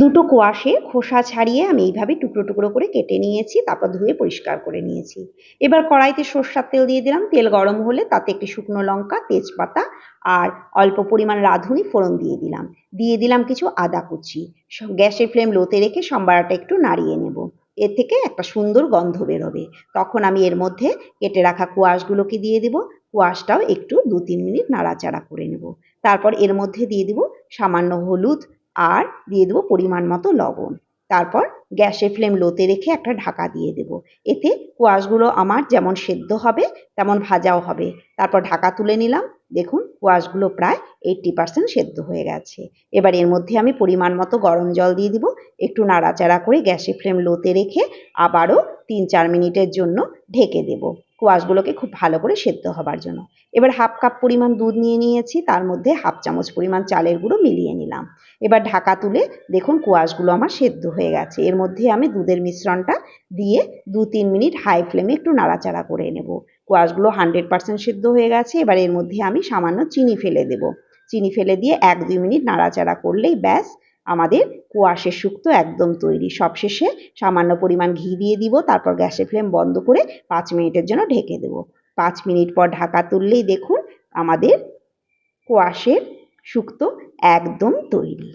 দুটো কোয়াশে খোসা ছাড়িয়ে আমি এইভাবে টুকরো টুকরো করে কেটে নিয়েছি, তারপর ধুয়ে পরিষ্কার করে নিয়েছি। এবার কড়াইতে সর্ষার তেল দিয়ে দিলাম। তেল গরম হলে তাতে একটি শুকনো লঙ্কা, তেজপাতা আর অল্প পরিমাণ রাঁধুনি ফোড়ন দিয়ে দিলাম। দিয়ে দিলাম কিছু আদা কুচি। গ্যাসের ফ্লেম লোতে রেখে সম্বারাটা একটু নাড়িয়ে নেব। এর থেকে একটা সুন্দর গন্ধ বেরোবে। তখন আমি এর মধ্যে কেটে রাখা কোয়াশগুলোকে দিয়ে দেবো। কোয়াশটাও একটু দু তিন মিনিট নাড়াচাড়া করে নেব। তারপর এর মধ্যে দিয়ে দেবো সামান্য হলুদ আর দিয়ে দেবো পরিমাণ মতো লবণ। তারপর গ্যাসের ফ্লেম লোতে রেখে একটা ঢাকা দিয়ে দেবো। এতে কোয়াশগুলো আমার যেমন সেদ্ধ হবে, তেমন ভাজাও হবে। তারপর ঢাকা তুলে নিলাম। দেখুন, কোয়াশগুলো প্রায় এইট্টি পার্সেন্ট সেদ্ধ হয়ে গেছে। এবার এর মধ্যে আমি পরিমাণ মতো গরম জল দিয়ে দিব। একটু নাড়াচাড়া করে গ্যাসের ফ্লেম লোতে রেখে আবারও তিন চার মিনিটের জন্য ঢেকে দেব। কোয়াশগুলোকে খুব ভালো করে সেদ্ধ হবার জন্য। এবার হাফ কাপ পরিমাণ দুধ নিয়ে নিয়েছি, তার মধ্যে হাফ চামচ পরিমাণ চালের গুঁড়ো মিলিয়ে নিলাম। এবার ঢাকা তুলে দেখুন কোয়াশগুলো আমার সেদ্ধ হয়ে গেছে। এর মধ্যে আমি দুধের মিশ্রণটা দিয়ে দু তিন মিনিট হাই ফ্লেমে একটু নাড়াচাড়া করে নেব। কোয়াশগুলো হান্ড্রেড পার্সেন্ট সেদ্ধ হয়ে গেছে, এবার এর মধ্যে আমি সামান্য চিনি ফেলে দেব। চিনি ফেলে দিয়ে এক দুই মিনিট নাড়াচাড়া করলেই ব্যাস আমাদের কোয়াশের শুক্তো একদম তৈরি। সবশেষে সামান্য পরিমাণ ঘি দিয়ে দিব, তারপর গ্যাসের ফ্লেম বন্ধ করে পাঁচ মিনিটের জন্য ঢেকে দেব। পাঁচ মিনিট পর ঢাকা তুললেই দেখুন আমাদের কোয়াশের শুক্তো একদম তৈরি।